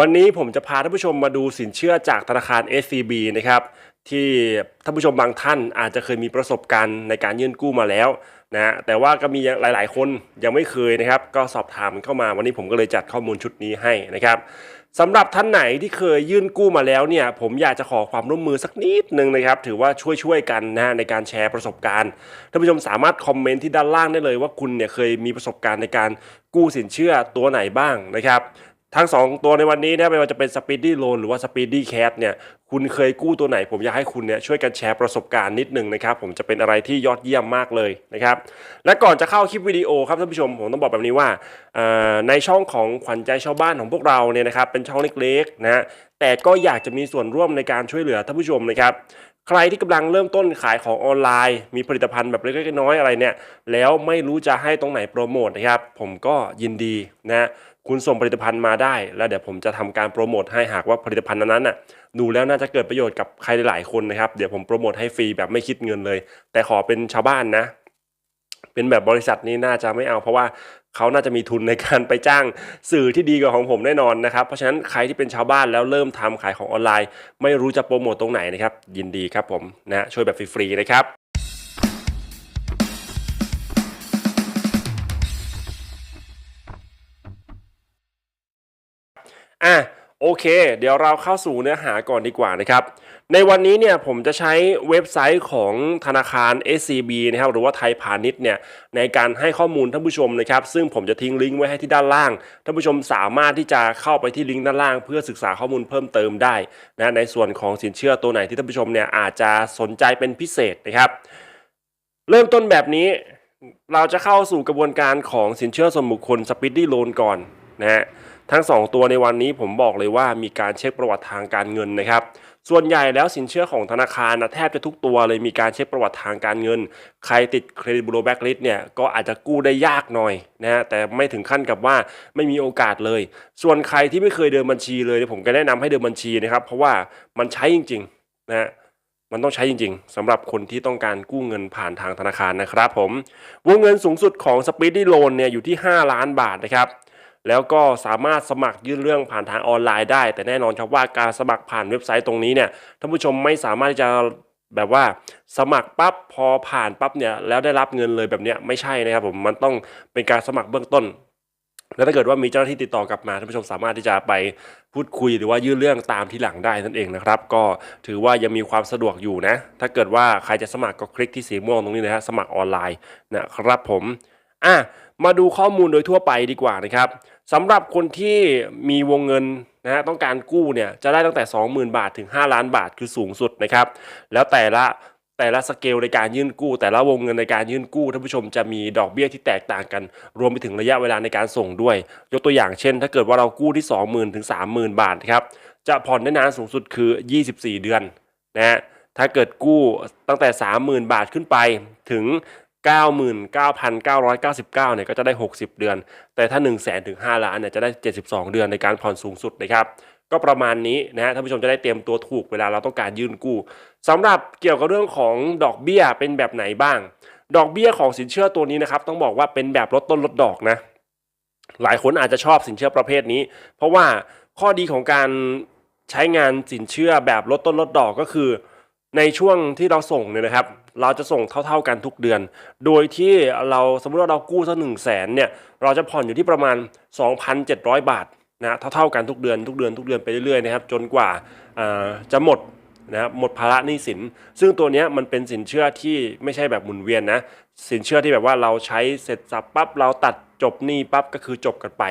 วันนี้ผมจะพาท่านผู้ชมมาดูสินเชื่อจากธนาคาร SCB นะครับที่ท่านผู้ชมบางท่านอาจจะเคยมีประสบการณ์ในการยื่นกู้มาแล้วนะแต่ว่าก็มีหลาย ๆ คนยังไม่เคยนะครับ ก็สอบถามเข้ามาวันนี้ผมก็เลยจัดข้อมูลชุดนี้ให้นะครับสำหรับท่านไหนที่เคยยื่นกู้มาแล้วเนี่ย ผมอยากจะขอความร่วมมือสักนิดนึงนะครับ ถือว่าช่วยๆกันนะในการแชร์ประสบการณ์ท่านผู้ชมสามารถคอมเมนต์ที่ด้านล่างได้เลยว่าคุณเนี่ยเคยมีประสบการณ์ในการกู้สินเชื่อตัวไหนบ้างนะครับ ทั้ง 2 ตัวในวันนี้นะไม่ว่าจะเป็น Speedy Loan หรือว่า Speedy Cat เนี่ยคุณเคยกู้ตัวไหน ผมอยากให้คุณเนี่ยช่วยกันแชร์ประสบการณ์นิดนึงนะครับ ผมจะเป็นอะไรที่ยอดเยี่ยมมากเลยนะครับ และก่อนจะเข้าคลิปวิดีโอครับท่านผู้ชมผมต้องบอกแบบนี้ว่าในช่องของขวัญใจชาวบ้านของพวกเราเนี่ยนะครับเป็นช่องเล็กๆนะแต่ก็อยากจะมีส่วนร่วมในการช่วยเหลือท่านผู้ชมนะครับใครที่กำลังเริ่มต้นขายของออนไลน์ มีผลิตภัณฑ์แบบเล็กๆน้อยๆอะไรเนี่ย แล้วไม่รู้จะให้ตรงไหนโปรโมทนะครับ ผมก็ยินดีนะ คุณส่งผลิตภัณฑ์มาได้ แล้วเดี๋ยวผมจะทำการโปรโมทให้หากว่าผลิตภัณฑ์นั้นน่ะดูแล้วน่าจะเกิดประโยชน์กับใครหลายคนนะครับ เดี๋ยวผมโปรโมทให้ฟรีแบบไม่คิดเงินเลย แต่ขอเป็นชาวบ้านนะ เป็นแบบบริษัทนี้น่าจะไม่เอาเพราะว่าเขาน่าจะมีทุนในการไปจ้างสื่อที่ดีกว่าของผมแน่นอนนะครับ เพราะฉะนั้นใครที่เป็นชาวบ้านแล้วเริ่มทำขายของออนไลน์ ไม่รู้จะโปรโมตตรงไหนนะครับยินดีครับผมนะช่วยแบบฟรีๆนะครับ อะโอเค เดี๋ยวเราเข้าสู่เนื้อหาก่อนดีกว่านะครับ ในวันนี้เนี่ยผมจะใช้เว็บไซต์ของธนาคาร SCB นะครับหรือว่าไทยพาณิชย์เนี่ยในการให้ข้อมูลท่านผู้ชมนะครับ ซึ่งผมจะทิ้งลิงก์ไว้ให้ที่ด้านล่างท่านผู้ชมสามารถที่จะเข้าไปที่ลิงก์ด้านล่าง เพื่อศึกษาข้อมูลเพิ่มเติมได้นะในส่วนของสินเชื่อตัวไหนที่ท่านผู้ชมเนี่ยอาจจะสนใจเป็นพิเศษนะครับ เริ่มต้นแบบนี้เราจะเข้าสู่กระบวนการของสินเชื่อส่วนบุคคล Speedy Loan ก่อนนะฮะ ทั้ง 2 ตัวในวันนี้ผมบอกเลยว่ามีการเช็คประวัติทางการเงินนะครับ ส่วนใหญ่แล้วสินเชื่อของธนาคารนะแทบจะทุกตัวเลยมีการเช็คประวัติทางการเงิน ใครติดเครดิตบูโรแบ็กลิสเนี่ยก็อาจจะกู้ได้ยากหน่อยนะฮะแต่ไม่ถึงขั้นกับว่าไม่มีโอกาสเลย ส่วนใครที่ไม่เคยเดินบัญชีเลยผมก็แนะนำให้เดินบัญชีนะครับ เพราะว่ามันใช้จริงๆนะฮะมันต้องใช้จริงๆสำหรับคนที่ต้องการกู้เงินผ่านทางธนาคารนะครับผมวงเงินสูงสุดของ Speedy Loan เนี่ยอยู่ที่ 5 ล้านบาทนะครับ แล้วก็สามารถสมัครยื่นเรื่องผ่านทางออนไลน์ได้ แต่แน่นอนครับว่าการสมัครผ่านเว็บไซต์ตรงนี้เนี่ยท่านผู้ชมไม่สามารถที่จะแบบว่าสมัครปั๊บพอผ่านปั๊บเนี่ยแล้วได้รับเงินเลยแบบเนี้ยไม่ใช่นะครับผมมันต้องเป็นการสมัครเบื้องต้น แล้วถ้าเกิดว่ามีเจ้าหน้าที่ติดต่อกลับมาท่านผู้ชมสามารถที่จะไปพูดคุยหรือว่ายื่นเรื่องตามที่หลังได้นั่นเองนะครับ ก็ถือว่ายังมีความสะดวกอยู่นะ ถ้าเกิดว่าใครจะสมัครก็คลิกที่สีม่วงตรงนี้นะฮะสมัครออนไลน์นะครับผมอะมาดูข้อมูลโดยทั่วไปดีกว่านะครับ สำหรับคนที่มีวงเงินนะฮะต้องการกู้เนี่ยจะได้ตั้งแต่ 20,000 บาทถึง 5 ล้านบาทคือสูงสุดนะครับแล้วแต่ละแต่ละสเกลในการยื่นกู้ แต่ละวงเงินในการยื่นกู้ท่านผู้ชมจะมีดอกเบี้ยที่แตกต่างกัน รวมไปถึงระยะเวลาในการส่งด้วย ยกตัวอย่างเช่น ถ้าเกิดว่าเรากู้ที่ 20,000ถึง30,000 บาทครับจะผ่อนได้นานสูงสุดคือ 24 เดือนนะฮะถ้าเกิดกู้ตั้งแต่ 30,000 บาทขึ้นไปถึง 99,999เนี่ยก็จะได้ 60 เดือน แต่ถ้า 1 0 0 0 0แสนถึง5ล้านเนี่ยจะได้ 72 เดือนในการผ่อนสูงสุดนะครับก็ประมาณนี้นะฮะท่านผู้ชมจะได้เตรียมตัวถูกเวลาเราต้องการยื่นกู้สำหรับเกี่ยวกับเรื่องของดอกเบี้ยเป็นแบบไหนบ้าง ดอกเบี้ยของสินเชื่อตัวนี้นะครับต้องบอกว่าเป็นแบบลดต้นลดดอกนะหลายคนอาจจะชอบสินเชื่อประเภทนี้ เพราะว่าข้อดีของการใช้งานสินเชื่อแบบลดต้นลดดอกก็คือ ในช่วงที่เราส่งเนี่ยนะครับ เราจะส่งเท่าๆกันทุกเดือน โดยที่เราสมมติว่าเรากู้สักหนึ่งแสนเนี่ยเราจะผ่อนอยู่ที่ประมาณ 2,700 บาทนะเท่าๆกันทุกเดือนทุกเดือนทุกเดือนไปเรื่อยๆนะครับจนกว่าจะหมดนะครับหมดภาระหนี้สิน ซึ่งตัวเนี้ยมันเป็นสินเชื่อที่ไม่ใช่แบบหมุนเวียนนะสินเชื่อที่แบบว่าเราใช้เสร็จสับปั๊บเราตัดจบหนี้ปั๊บก็คือจบกันไป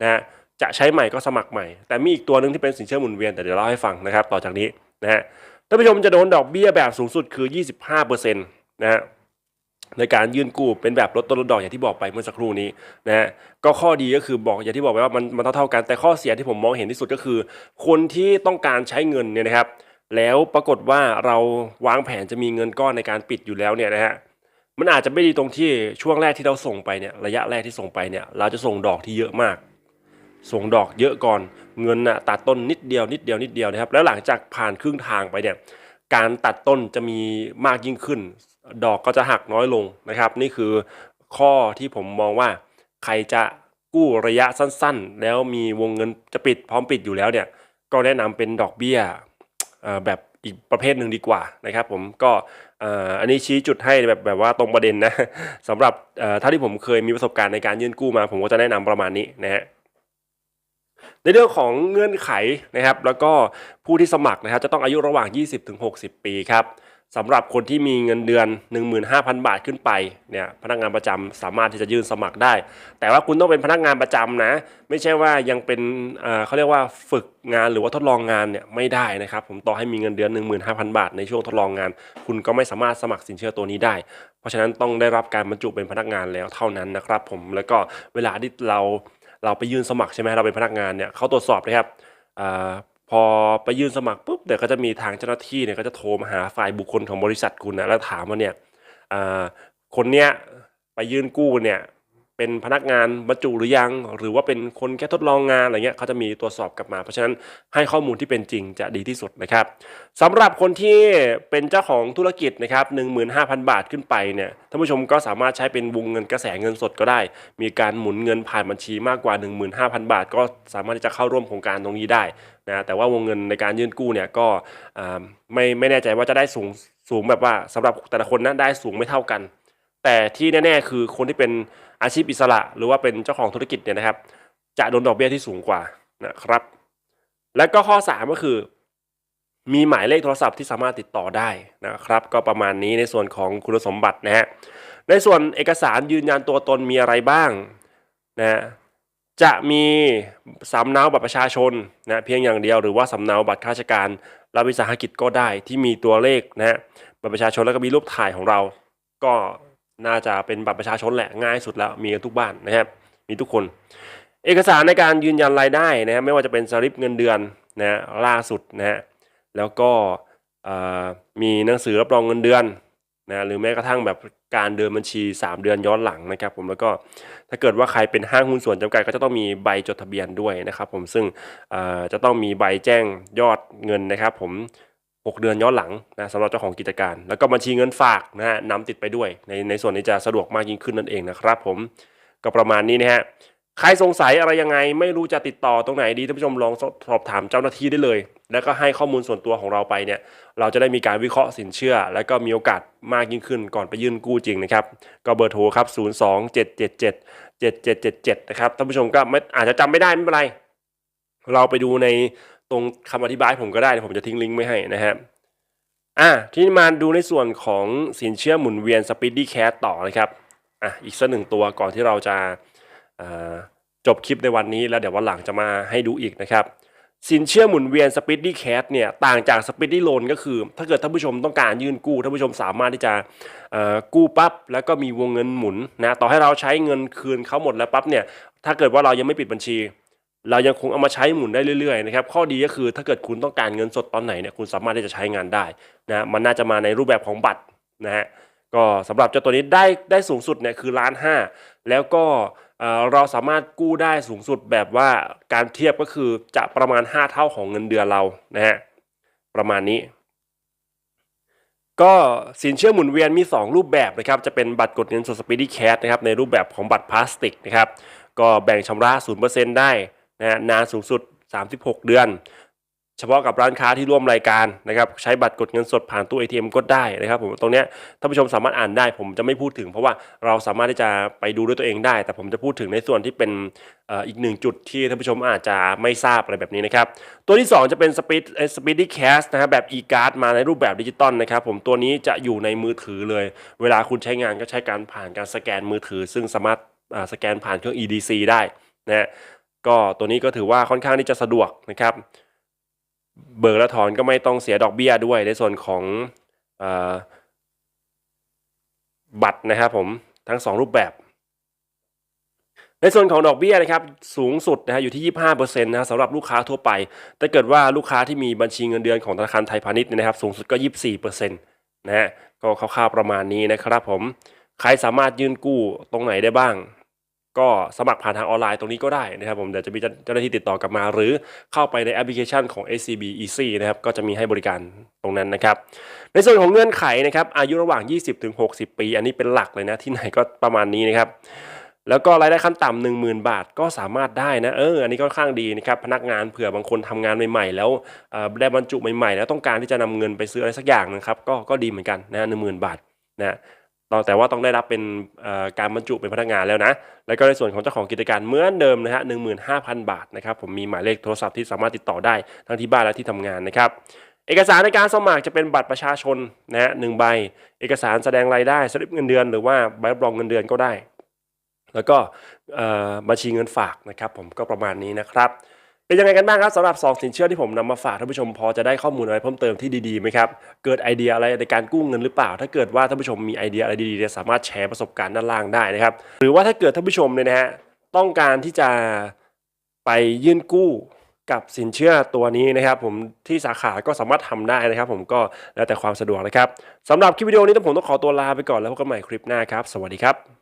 นะฮะจะใช้ใหม่ก็สมัครใหม่ แต่มีอีกตัวหนึ่งที่เป็นสินเชื่อหมุนเวียนแต่เดี๋ยวเล่าให้ฟังนะครับ ต่อจากนี้นะฮะ ท่านผู้ชมจะโดนดอกเบี้ยแบบสูงสุดคือ 25%นะฮะในการยื่นกู้เป็นแบบลดต้นลดดอกอย่างที่บอกไปเมื่อสักครู่นี้นะฮะก็ข้อดีก็คือบอกอย่างที่บอกไปว่ามันมันเท่าเท่าๆกัน แต่ข้อเสียที่ผมมองเห็นที่สุดก็คือ คนที่ต้องการใช้เงินเนี่ยนะครับ แล้วปรากฏว่าเราวางแผนจะมีเงินก้อนในการปิดอยู่แล้วเนี่ยนะฮะมันอาจจะไม่ดีตรงที่ช่วงแรกที่เราส่งไปเนี่ยระยะแรกที่ส่งไปเนี่ยเราจะส่งดอกที่เยอะมาก ส่งดอกเยอะก่อนเงินน่ะตัดต้นนิดเดียวนิดเดียวนิดเดียวนะครับ แล้วหลังจากผ่านครึ่งทางไปเนี่ยการตัดต้นจะมีมากยิ่งขึ้น ดอกก็จะหักน้อยลงนะครับ นี่คือข้อที่ผมมองว่าใครจะกู้ระยะสั้นๆ แล้วมีวงเงินจะปิดพร้อมปิดอยู่แล้วเนี่ยก็แนะนำเป็นดอกเบี้ยแบบอีกประเภทหนึ่งดีกว่านะครับ ผมก็อันนี้ชี้จุดให้แบบแบบว่าตรงประเด็นนะสำหรับเอ่อถ้าที่ผมเคยมีประสบการณ์ในการยื่นกู้มา ผมก็จะแนะนำประมาณนี้นะฮะ ในเรื่องของเงื่อนไขนะครับ แล้วก็ผู้ที่สมัครนะครับจะต้องอายุระหว่าง 20-60 ปีครับสำหรับคนที่มีเงินเดือน 15,000 บาทขึ้นไปเนี่ยพนักงานประจำสามารถที่จะยื่นสมัครได้ แต่ว่าคุณต้องเป็นพนักงานประจำนะ ไม่ใช่ว่ายังเป็นเเขาเรียกว่าฝึกงานหรือว่าทดลองงานเนี่ยไม่ได้นะครับ ผมต่อให้มีเงินเดือน 15,000 บาท ในช่วงทดลองงาน คุณก็ไม่สามารถสมัครสินเชื่อตัวนี้ได้ เพราะฉะนั้นต้องได้รับการบรรจุเป็นพนักงานแล้วเท่านั้นนะครับ ผมแล้วก็เวลาที่เรา เราไปยื่นสมัครใช่ไหมเราเป็นพนักงานเนี่ยเขาตรวจสอบนะครับอพอไปยื่นสมัครปุ๊บเดี๋ยวก็จะมีทางเจ้าหน้าที่เนี่ยก็จะโทรมาหาฝ่ายบุคคลของบริษัทคุณนะแล้วถามว่าเนี่ยคนเนี้ยไปยื่นกู้เนี่ย เป็นพนักงานบรรจุหรือยัง หรือว่าเป็นคนแค่ทดลองงานอะไรเงี้ยเขาจะมีตรวจสอบกลับมา เพราะฉะนั้นให้ข้อมูลที่เป็นจริงจะดีที่สุดนะครับสำหรับคนที่เป็นเจ้าของธุรกิจนะครับ15,000 บาทขึ้นไปเนี่ยท่านผู้ชมก็สามารถใช้เป็นวงเงินกระแสเงินสดก็ได้ มีการหมุนเงินผ่านบัญชีมากกว่า 15,000 บาท ก็สามารถที่จะเข้าร่วมโครงการตรงนี้ได้นะแต่ว่าวงเงินในการยื่นกู้เนี่ยก็อ่าไม่ไม่แน่ใจว่าจะได้สูงสูงแบบว่าสำหรับแต่ละคนนะได้สูงไม่เท่ากัน แต่ที่แน่ๆคือคนที่เป็นอาชีพอิสระ หรือว่าเป็นเจ้าของธุรกิจเนี่ยนะครับ จะโดนดอกเบี้ยที่สูงกว่านะครับ และก็ข้อ 3 ก็คือ มีหมายเลขโทรศัพท์ที่สามารถติดต่อได้นะครับ ก็ประมาณนี้ในส่วนของคุณสมบัตินะฮะในส่วนเอกสารยืนยันตัวตนมีอะไรบ้างนะฮะจะมีสำเนาบัตรประชาชนนะเพียงอย่างเดียวหรือว่าสำเนาบัตรข้าราชการรัฐวิสาหกิจก็ได้ที่มีตัวเลขนะฮะบัตรประชาชนแล้วก็มีรูปถ่ายของเรา ก็ น่าจะเป็นบัตรประชาชนแหละง่ายสุดแล้วมีกันทุกบ้านนะครับ มีทุกคน เอกสารในการยืนยันรายได้นะฮะไม่ว่าจะเป็นสลิปเงินเดือนนะฮะล่าสุดนะฮะแล้วก็มีหนังสือรับรองเงินเดือนนะหรือแม้กระทั่งแบบการเดินบัญชี 3 เดือนย้อนหลังนะครับผมแล้วก็ถ้าเกิดว่าใครเป็นห้างหุ้นส่วนจำกัดก็จะต้องมีใบจดทะเบียนด้วยนะครับผมซึ่งจะต้องมีใบแจ้งยอดเงินนะครับผม 6 เดือนย้อนหลังนะสำหรับเจ้าของกิจการ แล้วก็บัญชีเงินฝากนะฮะนำติดไปด้วย ในในส่วนนี้จะสะดวกมากยิ่งขึ้นนั่นเองนะครับ ผมก็ประมาณนี้นะฮะใครสงสัยอะไรยังไง ไม่รู้จะติดต่อตรงไหนดีท่านผู้ชมลองสอบถามเจ้าหน้าที่ได้เลย แล้วก็ให้ข้อมูลส่วนตัวของเราไปเนี่ย เราจะได้มีการวิเคราะห์สินเชื่อ แล้วก็มีโอกาสมากยิ่งขึ้นก่อนไปยื่นกู้จริงนะครับ ก็เบอร์โทรครับ 0 2 7 7 7 7 7 7 7 นะครับท่านผู้ชมก็ไม่อาจจะจำไม่ได้ไม่เป็นไร เราไปดูใน ตรงคำอธิบายผมก็ได้ผมจะทิ้งลิงก์ไว้ให้นะฮะอะทีนี้มาดูในส่วนของสินเชื่อหมุนเวียน Speedy Cash ต่อนะครับอะอีกสักหนึ่งตัวก่อนที่เราจะจบคลิปในวันนี้แล้วเดี๋ยววันหลังจะมาให้ดูอีกนะครับสินเชื่อหมุนเวียน Speedy Cash เนี่ยต่างจาก Speedy Loan ก็คือ ถ้าเกิดท่านผู้ชมต้องการยื่นกู้ท่านผู้ชมสามารถที่จะกู้ปั๊บแล้วก็มีวงเงินหมุนนะต่อให้เราใช้เงินคืนเขาหมดแล้วปั๊บเนี่ยถ้าเกิดว่าเรายังไม่ปิดบัญชี เรายังคงเอามาใช้หมุนได้เรื่อยๆนะครับข้อดีก็คือถ้าเกิดคุณต้องการเงินสดตอนไหนเนี่ยคุณสามารถที่จะใช้งานได้นะมันน่าจะมาในรูปแบบของบัตรนะฮะก็สำหรับเจ้าตัวนี้ได้ได้สูงสุดเนี่ยคือล้านห้าแล้วก็เราสามารถกู้ได้สูงสุดแบบว่าการเทียบก็คือจะประมาณ 5 เท่าของเงินเดือนเรานะฮะประมาณนี้ ก็สินเชื่อหมุนเวียนมี 2 รูปแบบนะครับจะเป็นบัตรกดเงินสดสปีดี้แคชนะครับในรูปแบบของบัตรพลาสติกนะครับก็แบ่งชำระ 0%ได้ นะฮะนานสูงสุด 36 เดือน เฉพาะกับร้านค้าที่ร่วมรายการนะครับใช้บัตรกดเงินสดผ่านตู้ ATM ก็ได้นะครับผมตรงนี้ท่านผู้ชมสามารถอ่านได้ ผมจะไม่พูดถึง เพราะว่าเราสามารถที่จะไปดูด้วยตัวเองได้ แต่ผมจะพูดถึงในส่วนที่เป็นอ,อ,อีกหนึ่งจุดที่ท่านผู้ชมอาจจะไม่ทราบอะไรแบบนี้นะครับ ตัวที่ 2 จะเป็น Speed Speedy Cash นะฮะแบบ e-card มาในรูปแบบดิจิตอลนะครับผมตัวนี้จะอยู่ในมือถือเลย เวลาคุณใช้งานก็ใช้การผ่านการสแกนมือถือ ซึ่งสามารถสแกนผ่านเครื่อง EDC ได้นะฮะ ก็ตัวนี้ก็ถือว่าค่อนข้างที่จะสะดวกนะครับ เบิกและถอนก็ไม่ต้องเสียดอกเบี้ยด้วยในส่วนของอบัตรนะครับผมทั้ง 2 รูปแบบ ในส่วนของดอกเบี้ยนะครับสูงสุดนะฮะอยู่ที่ 25%นะฮะสำหรับลูกค้าทั่วไปถ้าเกิดว่าลูกค้าที่มีบัญชีเงินเดือนของธนาคารไทยพาณิชย์นี่นะครับ สูงสุดก็ 24%นะฮะก็คร่าวๆประมาณนี้นะครับผมใครสามารถยื่นกู้ตรงไหนได้บ้าง ก็สมัครผ่านทางออนไลน์ตรงนี้ก็ได้นะครับผมเดี๋ยวจะมีเจ้าหน้าที่ติดต่อกลับมา หรือเข้าไปในแอปพลิเคชันของ SCB Easy นะครับก็จะมีให้บริการตรงนั้นนะครับ ในส่วนของเงื่อนไขนะครับอายุระหว่าง 20ถึง60 ปี อันนี้เป็นหลักเลยนะ ที่ไหนก็ประมาณนี้นะครับแล้วก็รายได้ขั้นต่ำหนึ่งหมื่นบาทก็สามารถได้นะเอออันนี้ก็ค่อนข้างดีนะครับพนักงานเผื่อบางคนทำงานใหม่ๆ แล้วได้บรรจุใหม่ๆ แล้วต้องการที่จะนำเงินไปซื้ออะไรสักอย่างนะครับก็ก็ดีเหมือนกันนะหนึ่งหมื่นบาทนะ ต้องแต่ว่าต้องได้รับเป็นการบรรจุเป็นพนักงานแล้วนะ แล้วก็ในส่วนของเจ้าของกิจการเหมือนเดิมนะฮะหนึ่งหมื่นห้าพันบาทนะครับ ผมมีหมายเลขโทรศัพท์ที่สามารถติดต่อได้ทั้งที่บ้านและที่ทำงานนะครับ เอกสารในการสมัครจะเป็นบัตรประชาชนนะฮะหนึ่งใบ เอกสารแสดงรายได้สลิปเงินเดือน หรือว่าใบรับรองเงินเดือนก็ได้ แล้วก็บัญชีเงินฝากนะครับ ผมก็ประมาณนี้นะครับ เป็นยังไงกันบ้างครับสำหรับ 2 สินเชื่อที่ผมนำมาฝากท่านผู้ชมพอจะได้ข้อมูลอะไรเพิ่มเติมที่ดีๆไหมครับเกิดไอเดียอะไรในการกู้เงินหรือเปล่า ถ้าเกิดว่าท่านผู้ชมมีไอเดียอะไรดีๆเนี่ยสามารถแชร์ประสบการณ์ด้านล่างได้นะครับหรือว่าถ้าเกิดท่านผู้ชมเนี่ยนะฮะต้องการที่จะไปยื่นกู้กับสินเชื่อตัวนี้นะครับ ผมที่สาขาก็สามารถทำได้นะครับ ผมก็แล้วแต่ความสะดวกนะครับสำหรับคลิปวิดีโอนี้ผมต้องขอตัวลาไปก่อนแล้วพบกันใหม่คลิปหน้าครับ สวัสดีครับ